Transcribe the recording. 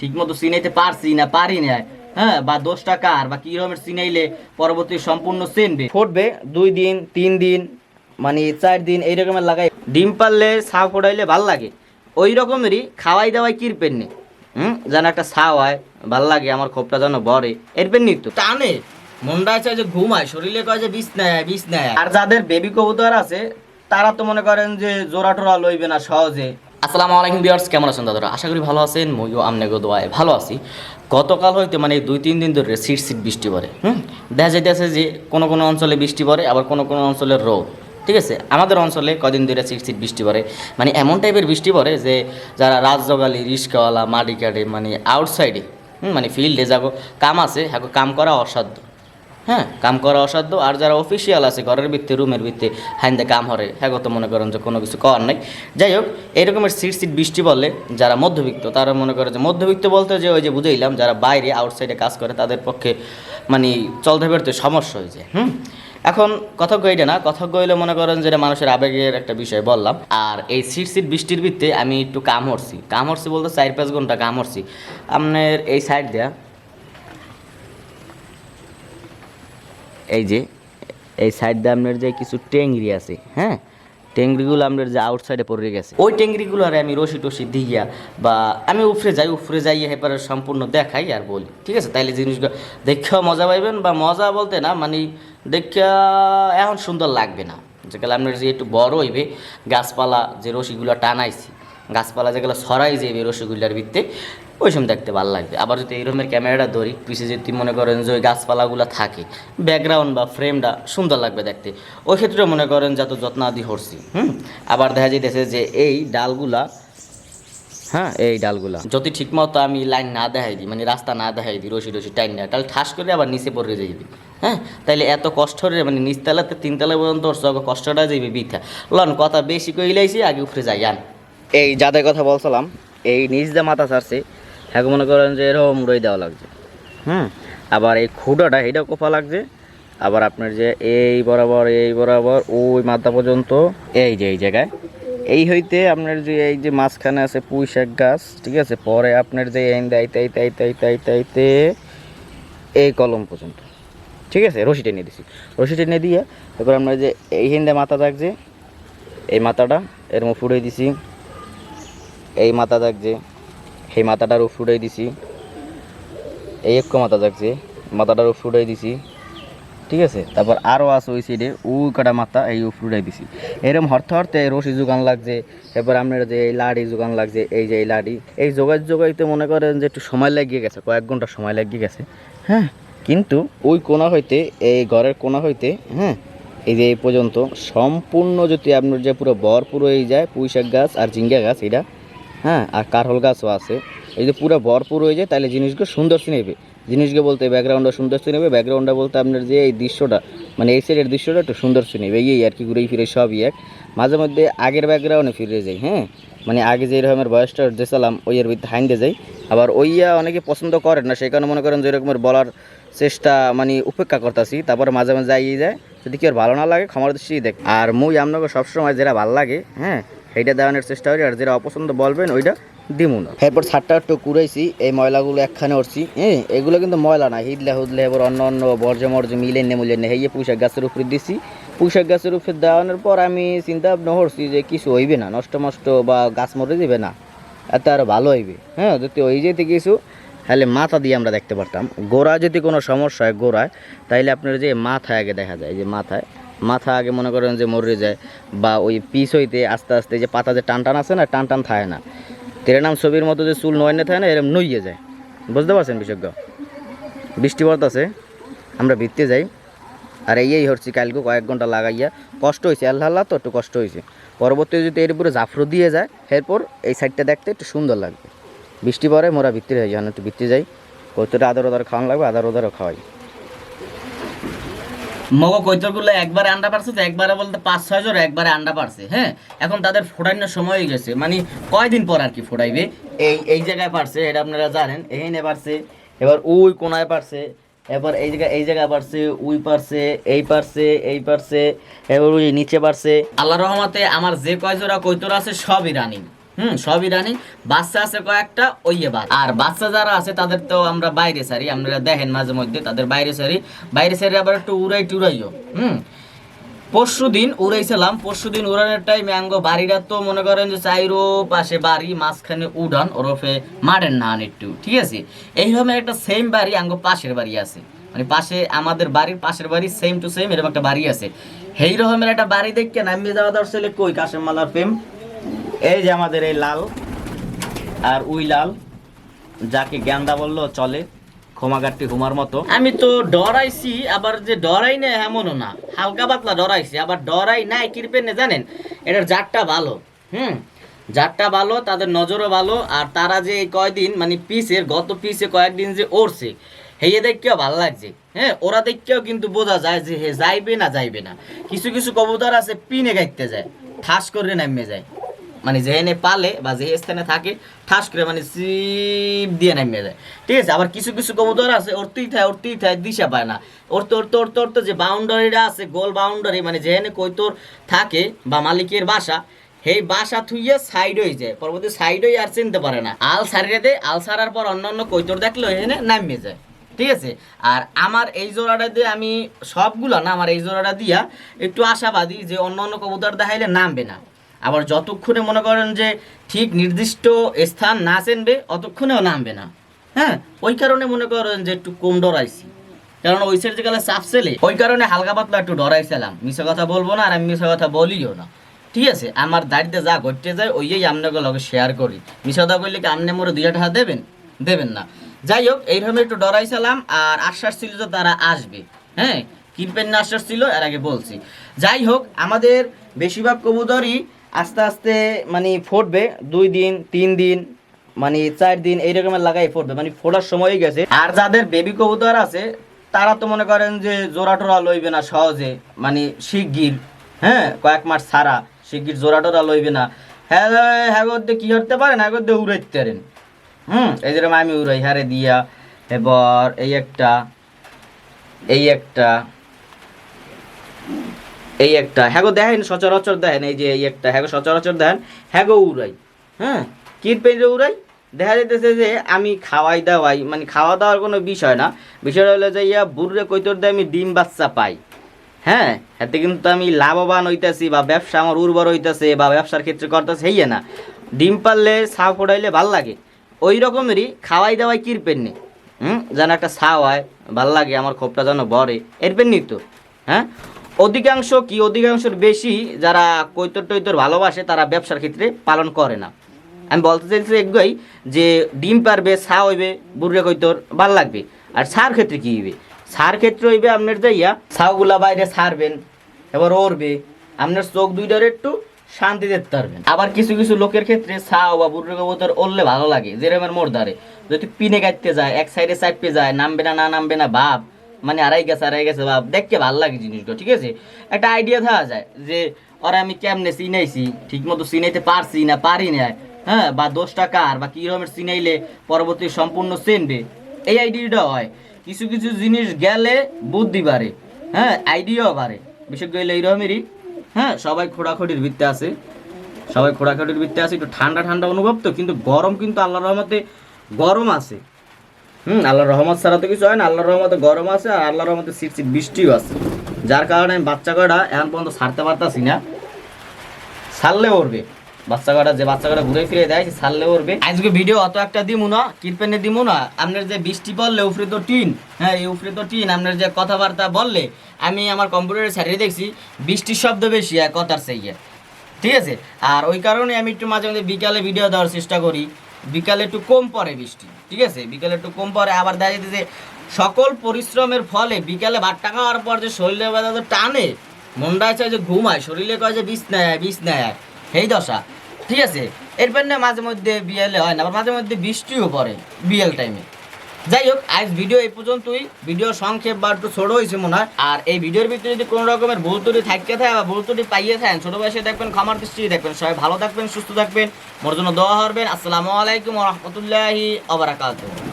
ঠিক মতো চিনাইতে পারছি না পারি না। হ্যাঁ বা দশ টাকার বা কি রকমের চিনাইলে পরবর্তী সম্পূর্ণ চেনবে ফুটবে দুই দিন তিন দিন মানে চার দিন এই রকমের লাগাই। ডিম পারলে ছাও ফোটাইলে ভালো লাগে। ওই রকমেরই খাওয়াই দাওয়াই কিরপেন নি হুম? যেন একটা ছাও হয় ভালো লাগে আমার খোপটা যেন বড়ে এরপেন নি তো? টানে। মনটা আছে যে ঘুমায় শরীরে কয় যে বিষ নেয় বিষ নেয় আর যাদের বেবি কবুতর আছে তারা তো মনে করেন যে জোড়া টোরা লইবে না সহজে। আসসালামু আলাইকুম বিয়ার্স কেমন আছেন দাদারা? আশা করি ভালো আছেন, মইও আমনেগো দোয়ায় ভালো আছি। গতকাল হইতে মানে দুই তিন দিন ধরে সিট সিট বৃষ্টি পড়ে, হুম? দেখা যাইতেছে যে কোনো কোনো অঞ্চলে বৃষ্টি পড়ে, আবার কোনো কোনো অঞ্চলে রোদ, ঠিক আছে? আমাদের অঞ্চলে কদিন ধরে সিট সিট বৃষ্টি পড়ে। মানে এমন টাইপের বৃষ্টি পড়ে যে যারা রাজজগালি, রিস্কাওয়ালা মাটি কাটে মানে আউটসাইডে হুম? মানে ফিল্ডে যাব, কাম আছে হ্যাঁ কাম করা অসাধ্য। হ্যাঁ কাম করা অসাধ্য। আর যারা অফিসিয়াল আছে, ঘরের ভিত্তি, রুমের ভিত্তি, হাইন্দে কাম হরে হ্যাঁ তো মনে করেন যে কোনো কিছু করার নাই। যাই হোক, এরকমের সিট সিট বৃষ্টি বললে যারা মধ্যবিত্ত, তারা মনে করে যে মধ্যবিত্ত বলতে যে ওই যে বুঝাইলাম, যারা বাইরে আউটসাইডে কাজ করে, তাদের পক্ষে মানে চলতে ফেরতে সমস্যা হয়ে যায়, হুম? এখন কথা কইটা না, কথা কইলে মনে করেন যেটা মানুষের আবেগের একটা বিষয় বললাম। আর এই সিট সিট বৃষ্টির ভিত্তে আমি একটু কাম হরছি কাম হরছি বলতে চার পাঁচ ঘণ্টা কাম হরছি আপনার এই সাইড দেয়া এই যে, এই সাইড দিয়ে আপনার যে কিছু টেংরি আছে হ্যাঁ? টেংরিগুলো আপনার যে আউটসাইডে পড়ে গেছে। ওই টেংরিগুলো আর আমি রশি টসি দিয়া বা আমি উফরে যাই উফরে যাই এবারে সম্পূর্ণ দেখাই আর বলি, ঠিক আছে? তাইলে জিনিসগুলো দেখেও মজা পাইবেন বা মজা বলতে না মানে দেখা এখন সুন্দর লাগবে না। যেগুলো আপনার যে একটু বড় হইবে, গাছপালা যে রশিগুলো টানাইছি, গাছপালা যেগুলো ছড়াই যাবে রসগোল্লার ভিত্তে ওই সময় দেখতে ভালো লাগবে। আবার যদি এইরকমের ক্যামেরাটা ধরি পিছিয়ে যদি মনে করেন যে ওই গাছপালাগুলো থাকে ব্যাকগ্রাউন্ড বা ফ্রেমটা সুন্দর লাগবে দেখতে। ওই ক্ষেত্রে মনে করেন যত যত্ন আদি হরছি হুম? আবার দেখা যাইতেছে যে এই ডালগুলা হ্যাঁ এই ডালগুলা, যদি ঠিক মতো আমি লাইন না দেখাই দিই মানে রাস্তা না দেখাই দিই, রশি রশি টাইম না, তাহলে ঠাস করে আবার নিচে পড়ে যাইবে হ্যাঁ? তাইলে এত কষ্ট রে মানে নিচতলাতে তিনতলা পর্যন্ত কষ্টটা যাইবে বৃথা। লন, কথা বেশি কইলাইছি, আগে উপরে যাই, আন। এই যাদের কথা বলছিলাম, এই নিচ দিয়ে মাথা ছাড়ছে হ্যাঁ মনে করেন যে এরকম রই দেওয়া লাগছে হুম আবার এই খুঁটাটা এইটাও কোফা লাগছে আবার আপনার যে এই বরাবর এই বরাবর ওই মাথা পর্যন্ত এই যে এই জায়গায় এই হইতে আপনার যে এই যে মাঝখানে আছে পুঁই শাক গাছ ঠিক আছে পরে আপনার যে এই আইতে আইতে আইতে আইতে আইতে আইতে এই কলম পর্যন্ত ঠিক আছে রশি টেনে দিছি রশি টেনে দিয়ে তারপর আমরা যে এই হিন্দে মাথা থাকছে এই মাথাটা এর মুখ ফুড়ে দিছি এই মাথা থাকছে সেই মাথাটার উপ ফুটাই দিছি। এই এক মাথা থাকছে মাথাটার উপ ফুটাই দিছি। ঠিক আছে? তারপর আরও আছে ওই সাইডে উ কাটা মাথা এই উপ ফুটাই দিছি। এরকম হরতে হরতে রশি যোগান লাগছে, এরপর আপনার যে এই লাড়ি যোগান লাগছে, এই যে এই লাড়ি, এই যোগাই যোগাইতে মনে করেন যে একটু সময় লাগিয়ে গেছে, কয়েক ঘণ্টা সময় লাগিয়ে গেছে। হ্যাঁ? কিন্তু ওই কোনা হইতে, এই ঘরের কোনা হইতে হ্যাঁ? এই যে এই পর্যন্ত সম্পূর্ণ যদি আপনার যে পুরো ভরপুর হয়ে যায় পুঁই শাক গাছ আর ঝিঙ্গা গাছ, এটা হ্যাঁ আর কারহল গাছও আছে। এই যে পুরো ভরপুর হয়ে যায়, তাহলে জিনিসগুলো সুন্দর নেবে। জিনিসগুলো বলতে ব্যাকগ্রাউন্ডটা সুন্দর নেবে। ব্যাকগ্রাউন্ডটা বলতে আপনার যে এই দৃশ্যটা মানে এই সাইডের দৃশ্যটা একটু সুন্দর নেবে। এই আর কি ঘুরে ফিরে সবই এক। মাঝে মধ্যে আগের ব্যাকগ্রাউন্ডে ফিরে যাই হ্যাঁ? মানে আগে যে রকমের বয়সটা দেশালাম ওই এর ভিতরে হাইন্দে যাই। আবার ওইয়া অনেকে পছন্দ করেন না, সেই কারণে মনে করেন যে এরকমের বলার চেষ্টা মানে উপেক্ষা করতেছি। তারপরে মাঝে মাঝে যাইয়ে যায়, যদি কি আর ভালো না লাগে, ক্ষমার দৃষ্টি দেখ। আর মুই আপনাকে সবসময় যেটা ভালো লাগে হ্যাঁ সেইটা দেওয়ানোর চেষ্টা করি, আর যেটা অপছন্দ বলবেন, ওইটা দিমু না। এরপর ছাটটা একটু কুড়াইছি, এই ময়লাগুলো একখানে উঠছি হ্যাঁ? এগুলো কিন্তু ময়লা না হিদলে হুদলে এবার অন্য অন্য বর্জ্য মর্জ্য মিলে নে মিলে নে। হেয়ে পুঁইশাক গাছের উপরে দিছি, পুঁইশাক গাছের উপরে দেওয়ানোর পর আমি চিন্তা ভাবনা করছি যে কিছু হইবে না, নষ্ট মষ্ট বা গাছ মরে যাবে না, এত আরও ভালো হইবে হ্যাঁ? যদি ওই যেতে কিছু, তাহলে মাথা দিয়ে আমরা দেখতে পারতাম। গোড়া যদি কোনো সমস্যা হয়, গোড়ায়, তাইলে আপনার যে মাথায় আগে দেখা যায়, যে মাথায় মাথা আগে মনে করেন যে মরে যায়, বা ওই পিস হইতে আস্তে আস্তে যে পাতা যে টান টান আছে না টান টান থাকে না। তেরে নাম ছবির মতো যে চুল নয় থাকে না এরকম নইয়ে যায়। বুঝতে পারছেন বিশেষজ্ঞ? বৃষ্টি আছে আমরা ভিত্তে যাই। আর এই এই হচ্ছে কালকে কয়েক ঘণ্টা লাগাইয়া কষ্ট হয়েছে আল্লাহ আল্লাহ তো একটু কষ্ট হয়েছে পরবর্তী যদি এর উপরে জাফরো দিয়ে যায়, এরপর এই সাইডটা দেখতে একটু সুন্দর লাগবে। বৃষ্টি পরে মোরা ভিত্তি হয়ে যায় একটু ভিত্তি যাই। কতটা আদার ওদার খাওয়ানো লাগবে আদার ওদারও খাওয়াই। মগ কৈতরগুলো একবারে আন্ডা পারছে তো একবারে বলতে পাঁচ, ছয় জন একবারে আন্ডা পারছে হ্যাঁ? এখন তাদের ফোটানোর সময় হয়ে গেছে। মানে কয়দিন পর আর কি ফোটাইবে এই এই জায়গায় পারছে, এটা আপনারা জানেন এই এইখানে পারছে, এবার ওই কোনায় পারছে, এবার এই জায়গায় এই জায়গায় পারছে উই পারছে, এই পারছে এই পারছে, এবার ওই নিচে পারছে। আল্লাহ রহমতে আমার যে কয় জোড়া কৈতর আছে, সবই রানিং হুম, সবই রানিং। বাচ্চা আছে কয়েকটা ওই বাদ। আর বাচ্চা যারা আছে, তাদের তো আমরা বাইরে সারি, আপনারা দেখেন মাঝে মধ্যে, তাদের বাইরে সারি। বাইরে সারি আবার একটু উড়াই টুরাইও হুম। পরশু দিন উড়াইছিলাম, পরশু দিন উড়ানোর টাইমে আঙ্গ বাড়িটা তো মনে করেন যে চাইরো পাশে বাড়ি, মাঝখানে উড়ান, ওরফে মারেন না একটু, ঠিক আছে? এইরকম একটা সেম বাড়ি আঙ্গ পাশের বাড়ি আছে। মানে পাশে আমাদের বাড়ির পাশের বাড়ি সেম টু সেম এরকম একটা বাড়ি আছে। সেই রকমের একটা বাড়ি দেখে নামিয়ে যাওয়া দরছিল কই কাশেম মালার প্রেম? এই যে আমাদের এই লাল আর উই লাল, যাকে গ্যান্দা বলল, চলে। ক্ষমাগারটি হুমার মতো। আমি তো ডরাইছি, আবার যে ডরাই না এমনও না। হালকা পাতলা ডরাইছি, আবার ডরাই নাই কিরপেন না জানেন? এটার জাতটা ভালো, হুম? জাতটা ভালো, তাদের নজরও ভালো, আর তারা যে কয়দিন মানে পিসের, গত পিসে কয়েকদিন যে ওরছে হেয়ে দেখতেও ভালো লাগছে। হ্যাঁ ওরা দেখতেও কিন্তু বোঝা যায় যে হে যাইবে না যাইবে না। কিছু কিছু কবুতর আছে, পিনে গাইতে যায়, ঠাস করে নামে যায়। মানে যেখানে পালে বা যে স্থানে থাকে, ঠাস করে মানে সিপ দিয়ে নামিয়ে যায় ঠিক আছে? আবার কিছু কিছু কবুতর আছে উড়তেই থাকে উড়তেই থাকে দিশা পায় না। উড়তে উড়তে উড়তে উড়তে যে বাউন্ডারিটা আছে, গোল বাউন্ডারি মানে যেখানে কৈতর থাকে বা মালিকের বাসা, সেই বাসা থুইয়ে সাইড হয়ে যায়। পরবর্তী সাইড হয়ে আর চিনতে পারে না। আল সারিয়ে দেয় আল সারার পর অন্য অন্য কৈতর দেখলে এখানে নামিয়ে যায়। ঠিক আছে? আর আমার এই জোড়াটা দিয়ে আমি সবগুলো না, আমার এই জোড়াটা দিয়া একটু আশাবাদী যে অন্য অন্য কবুতর দেখাইলে নামবে না। আবার যতক্ষণে মনে করেন যে ঠিক নির্দিষ্ট স্থান না চেনবে, অতক্ষণেও নামবে না। হ্যাঁ? ওই কারণে মনে করেন যে একটু কম ডরাইছি। কারণ ওই সাইড গেলে চাপ ছেলে, ওই কারণে হালকা পাতলা একটু ডরাইছিলাম মিশা কথা বলব না আর আমি মিশা কথা বলিও না। ঠিক আছে, আমার দাড়িতে যা ঘটতে যায় ওইই আপনাকে লগে শেয়ার করি। মিশা কথা বললে কি আপনি মোরে দুই টাকা দেবেন? দেবেন না। যাই হোক এইভাবে একটু ডরাইছিলাম আর আশ্বাস ছিল যে তারা আসবে। হ্যাঁ? কিনপেন আশ্বাস ছিল? এর আগে বলছি। যাই হোক, আমাদের বেশিরভাগ কবুতরই আস্তে আস্তে মানে ফুটবে, দুই দিন, তিন দিন মানে চার দিন, এই রকমের লাগাই ফুটবে মানে ফোটার সময় গেছে। আর যাদের বেবি কবুতর আছে, তারা তো মনে করেন যে জোড়া টোরা লইবে না সহজে মানে শিগগির হ্যাঁ কয়েক মাস ছাড়া শিগগির জোড়া টোরা লইবে না। হ্যাঁ হ্যাঁ করতে কি করতে পারেন? হ্যাঁ করতে উড়াইতে পারেন। হুম, এই যেরকম আমি উড়াই, হারে দিয়া, এবার এই একটা এই একটা এই একটা। হ্যাগো দেখেন, সচরাচর দেখেন, এই যে এই একটা। হ্যাগো সচরাচর দেখেন, হ্যাগো উড়াই। হ্যাঁ কির পেঞ্জে উড়াই। দেখা যাইতেছে যে আমি খাওয়াই দাওয়াই মানে খাওয়া দাওয়ার কোনো বিষয় না। বিষয়টা হলো যে ইয়া বুড়ে কৈতর দিয়ে আমি ডিম বাচ্চা পাই। হ্যাঁ এতে কিন্তু আমি লাভবান হইতাছি বা ব্যবসা আমার উর্বর হইতেছে বা ব্যবসার ক্ষেত্রে করতেছে, হেইয়ে না। ডিম পারলে ছাও ফোটাইলে ভালো লাগে। ওই রকমেরই খাওয়াই দাওয়াই কির পেননি হুম, যেন একটা ছাও হয়, ভালো লাগে, আমার খোপটা যেন বড়ে এর পেননি তো। হ্যাঁ অধিকাংশ কি, অধিকাংশের বেশি যারা কৈতর টৈতর ভালোবাসে, তারা ব্যবসার ক্ষেত্রে পালন করে না। আমি বলতে চাইছি একই যে, ডিম পারবে ছা হইবে বুড়ে কৈতর, ভালো লাগবে। আর সার ক্ষেত্রে কী হইবে? সার ক্ষেত্রে হইবে আপনার যাইয়া ছাউগুলা বাইরে ছাড়বেন, এবার ওরবে, আপনার চোখ দুইটার একটু শান্তি দিতে পারবেন। আবার কিছু কিছু লোকের ক্ষেত্রে ছাও বা বুড়ে কবুতর ওরলে ভালো লাগে যেরকমের মোর যদি পিনে গাইতে যায়, এক সাইডে চাপতে যায়, নামবে না না নামবে না ভাব মানে আড়াই গেছে আড়াই গেছে বা দেখতে ভালো লাগে জিনিসটা ঠিক আছে? একটা আইডিয়া থাকা যায় যে, ওরা আমি কেমনে চিনাইছি? ঠিক মতো চিনাইতে পারছি না, পারি না হ্যাঁ? বা দোষটা কার? বা কি রকমের চিনাইলে পরবর্তী সম্পূর্ণ চেনবে? এই আইডিয়াটা হয়। কিছু কিছু জিনিস গেলে বুদ্ধি বাড়ে হ্যাঁ? আইডিয়াও বাড়ে। বিশেষ করে এইরকমেরই হ্যাঁ? সবাই খোড়াখড়ির ভিত্তে আছে। সবাই খোড়াখড়ির ভিত্তে আছে। একটু ঠান্ডা ঠান্ডা অনুভব তো, কিন্তু গরম কিন্তু আল্লাহর রহমতে গরম আছে। হুম, আল্লাহর রহমত ছাড়া তো কিছু হয় না। আল্লাহর রহমতে গরম আছে আর আল্লাহর রহমতে শীত শীত বৃষ্টিও আছে। যার কারণে আমি বাচ্চা কটা এখন পর্যন্ত ছাড়তে পারতাছি না। ছাড়লে উঠবে বাচ্চা কটা যে বাচ্চা কটা ঘুরে ফিরে দেয়, সে ছাড়লে উঠবে আজকে ভিডিও অত একটা দিমু না কিরপেনে দিমু না। আপনার যে বৃষ্টি পড়লে, উফরে তো টিন। হ্যাঁ এই উফরে তো টিন। আপনার যে কথাবার্তা বললে, আমি আমার কম্পিউটারে ছাড়িয়ে দেখছি, বৃষ্টির শব্দ বেশি কথার সেই ঠিক আছে? আর ওই কারণে আমি একটু মাঝে মাঝে বিকালে ভিডিও দেওয়ার চেষ্টা করি। বিকালে একটু কম পড়ে বৃষ্টি, ঠিক আছে? বিকালে একটু কম পড়ে, আবার দেখা যেতেছে সকল পরিশ্রমের ফলে বিকালে টাকা হওয়ার পর যে শরীরে ব্যথা টানে, মনটা চায় যে ঘুমায়, শরীরে কয় যে বিষ নেয় বিষ নেয় সেই দশা, ঠিক আছে? এরপর না মাঝে মধ্যে বিয়েলে হয় না, আবার মাঝে মধ্যে বৃষ্টিও পড়ে বিয়েল টাইমে যাই হোক আজ ভিডিও এই পর্যন্তই। ভিডিও সংক্ষেপ বা একটু ছোট হয়েছে মনে হয়। আর এই ভিডিওর ভিতরে যদি কোনো রকমের ভুল ত্রুটি থাকতে থাকে বা ভুল ত্রুটি পাইয়ে থাকেন, ছোট বয়সে দেখবেন খামার দৃষ্টি দেখবেন। সবাই ভালো থাকবেন, সুস্থ থাকবেন। মোর জন্য দোয়া হবেন আসসালামু আলাইকুম রহমতুল্লাহি আবরাকাতুহ